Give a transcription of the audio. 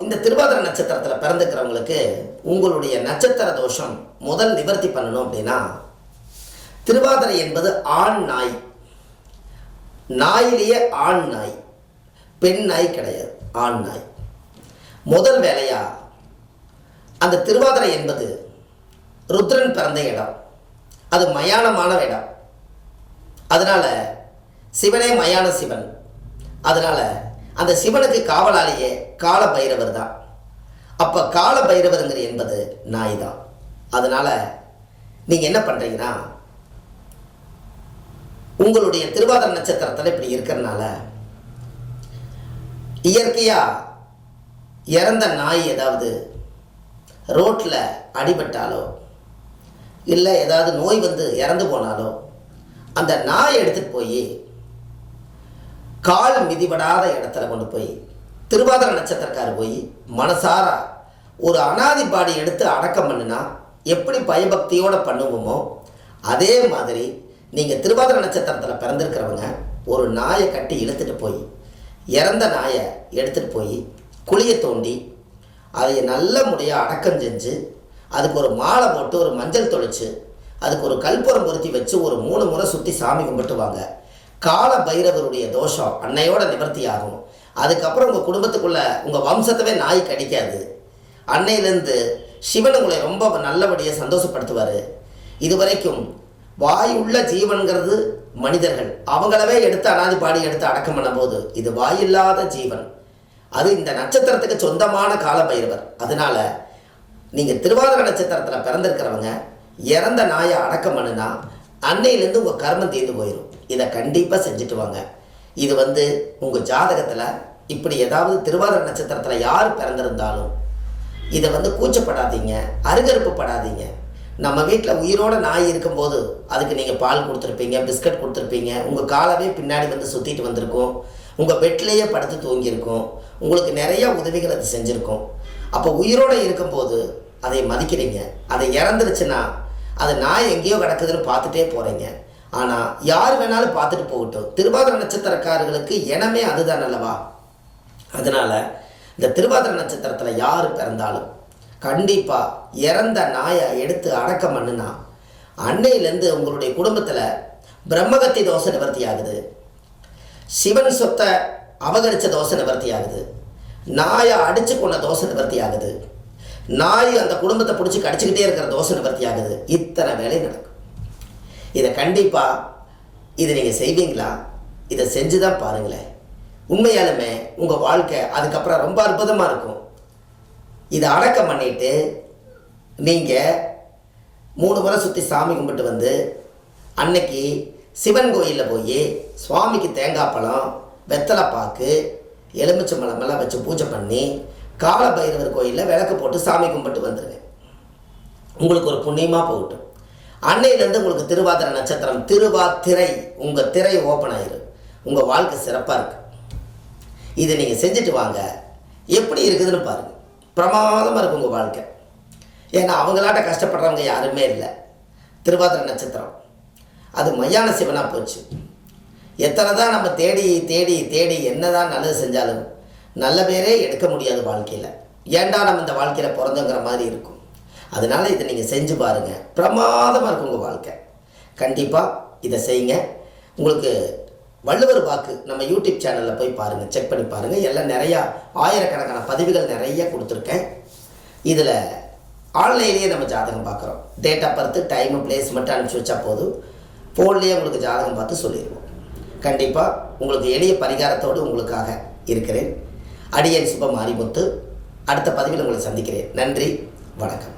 இந்த திருவாதிர நட்சத்திரத்தில் பிறந்துக்கிறவங்களுக்கு உங்களுடைய நட்சத்திர தோஷம் முதல் நிவர்த்தி பண்ணணும் அப்படின்னா திருவாதிரை என்பது ஆண் நாய். நாயிலேயே ஆண் நாய் பெண் நாய் கிடையாது ஆண் நாய். முதல் வேலையா அந்த திருவாதிரை என்பது ருத்ரன் பிறந்த இடம். அது மயானமான இடம். அதனால சிவனே மயான சிவன். அதனால அந்த சிவனுக்கு காவலாளியே கால பைரவர் தான் அப்போ கால பைரவருங்கிற என்பது நாய் தான் அதனால் நீங்கள் என்ன பண்ணுறீங்கன்னா உங்களுடைய திருவாதிர நட்சத்திரத்தில் இப்படி இருக்கிறனால இயற்கையாக இறந்த நாய் ஏதாவது ரோட்டில் அடிபட்டாலோ இல்லை ஏதாவது நோய் வந்து இறந்து போனாலோ அந்த நாயை எடுத்துகிட்டு போய் கால் மிதிபடாத இடத்துல கொண்டு போய் திருவாதிர நட்சத்திரக்காரர் போய் மனசார ஒரு அனாதி பாடி எடுத்து அடக்கம் பண்ணுனா எப்படி பயபக்தியோடு பண்ணுவோமோ அதே மாதிரி நீங்கள் திருவாதிர நட்சத்திரத்தில் பிறந்திருக்கிறவங்க ஒரு நாயை கட்டி இழுத்துட்டு போய் இறந்த நாயை எடுத்துகிட்டு போய் குழியை தோண்டி அதை நல்ல முறையாக அடக்கம் செஞ்சு அதுக்கு ஒரு மாலை போட்டு ஒரு மஞ்சள் தொளிச்சு அதுக்கு ஒரு கல்புரம் பொருத்தி வச்சு ஒரு மூணு முறை சுற்றி சாமி கும்பிட்டுவாங்க. கால பைரவருடைய தோஷம் அன்னையோட நிவர்த்தி ஆகும் அதுக்கப்புறம் உங்கள் குடும்பத்துக்குள்ள உங்கள் வம்சத்தவே நாய் கடிக்காது. அன்னையிலேருந்து சிவன் உங்களை ரொம்ப நல்லபடியாக சந்தோஷப்படுத்துவார். இதுவரைக்கும் வாயுள்ள ஜீவன்கிறது மனிதர்கள். அவங்களவே எடுத்து அனாதி பாடி எடுத்து அடக்கம் பண்ணும்போது இது வாயில்லாத ஜீவன். அது இந்த நட்சத்திரத்துக்கு சொந்தமான கால பைரவர் அதனால நீங்கள் திருவாதிர நட்சத்திரத்தில் பிறந்திருக்கிறவங்க இறந்த நாயை அடக்கம் பண்ணுனா அன்னையிலேருந்து உங்கள் கர்மம் தீர்ந்து போயிடும் இதை கண்டிப்பாக செஞ்சுட்டு வாங்க. இது வந்து உங்கள் ஜாதகத்தில் இப்படி ஏதாவது திருவாதிர நட்சத்திரத்தில் யார் பிறந்திருந்தாலும் இதை வந்து கூச்சப்படாதீங்க அருகருப்பு படாதீங்க. நம்ம வீட்டில் உயிரோட நாய் இருக்கும்போது அதுக்கு நீங்கள் பால் கொடுத்துருப்பீங்க பிஸ்கட் கொடுத்துருப்பீங்க. உங்கள் காலவே பின்னாடி வந்து சுற்றிட்டு வந்திருக்கும். உங்கள் பெட்லேயே படுத்து தூங்கியிருக்கும். உங்களுக்கு நிறையா உதவிகள் அது செஞ்சுருக்கும். அப்போ உயிரோடு இருக்கும்போது அதை மதிக்கிறீங்க. அதை இறந்துருச்சுன்னா அது நான் எங்கேயோ கிடக்குதுன்னு பார்த்துட்டே போகிறீங்க ஆனால் யார் வேணாலும் பார்த்துட்டு போகட்டும். திருவாதிர நட்சத்திரக்காரர்களுக்கு இனமே அதுதான் அல்லவா? அதனால் இந்த திருவாதிர நட்சத்திரத்தில் யார் பிறந்தாலும் கண்டிப்பாக இறந்த நாயை எடுத்து அடக்கம் பண்ணுனா அன்னையிலேருந்து உங்களுடைய குடும்பத்தில் பிரம்மகத்தி தோசை நிவர்த்தி ஆகுது சிவன் சொத்தை அபகரித்த தோசை நிவர்த்தி ஆகுது நாயை அடித்து கொண்ட தோசை நிவர்த்தி ஆகுது நாய் அந்த குடும்பத்தை பிடிச்சி கடிச்சிக்கிட்டே இருக்கிற தோசை நிவர்த்தி ஆகுது. இத்தனை வேலை நடக்கும். இதை கண்டிப்பாக இதை நீங்கள் செய்வீங்களா? இதை செஞ்சு தான் பாருங்களேன். உண்மையாலுமே உங்கள் வாழ்க்கை அதுக்கப்புறம் ரொம்ப அற்புதமாக இருக்கும். இதை அடக்கம் பண்ணிட்டு நீங்கள் மூணு முறை சுற்றி சாமி கும்பிட்டு வந்து அன்னைக்கு சிவன் கோயிலில் போய் சுவாமிக்கு தேங்காய் பழம் வெத்தலை பாக்கு எலுமிச்சம்பழமெல்லாம் வச்சு பூஜை பண்ணி கால பைரவர் கோயிலில் விளக்கு போட்டு சாமி கும்பிட்டு வந்துடுங்க உங்களுக்கு ஒரு புண்ணியமாக போகட்டும். அன்னையிலேருந்து உங்களுக்கு திருவாதிர நட்சத்திரம் திருவாத்திரை உங்கள் திரை ஓப்பன் ஆயிரும் உங்கள் வாழ்க்கை சிறப்பாக இருக்கு. இதை நீங்கள் செஞ்சுட்டு வாங்க. எப்படி இருக்குதுன்னு பாருங்கள் பிரமாதமாக இருக்கும் உங்கள் வாழ்க்கை. ஏன்னா அவங்களாட்ட கஷ்டப்படுறவங்க யாருமே இல்லை. திருவாதிர நட்சத்திரம். அது மையான சிவனாக போச்சு. எத்தனை தான் நம்ம தேடி தேடி தேடி என்னதான் நல்லது செஞ்சாலும் நல்ல பேரே எடுக்க முடியாது வாழ்க்கையில். ஏண்டா நம்ம இந்த வாழ்க்கையில் பிறந்தோங்கிற மாதிரி இருக்கும். அதனால் இதை நீங்கள் செஞ்சு பாருங்கள் பிரமாதமாக இருக்கும் உங்கள் வாழ்க்கை. கண்டிப்பாக இதை செய்யுங்க. உங்களுக்கு வள்ளுவர் வாக்கு நம்ம யூடியூப் சேனலில் போய் பாருங்கள் செக் பண்ணி பாருங்கள் எல்லாம் நிறையா ஆயிரக்கணக்கான பதிவுகள் நிறைய கொடுத்துருக்கேன். இதில் ஆன்லைன்லேயே நம்ம ஜாதகம் பார்க்குறோம். Date of birth time place மட்டும் அனுப்பிச்சி வச்சா போதும். ஃபோன்லேயே உங்களுக்கு ஜாதகம் பார்த்து சொல்லிடுவோம். கண்டிப்பாக உங்களுக்கு எளிய பரிகாரத்தோடு உங்களுக்காக இருக்கிறேன். அடியன் சுப மாரிமுத்து அடுத்த பதிவில் உங்களை சந்திக்கிறேன். நன்றி வணக்கம்.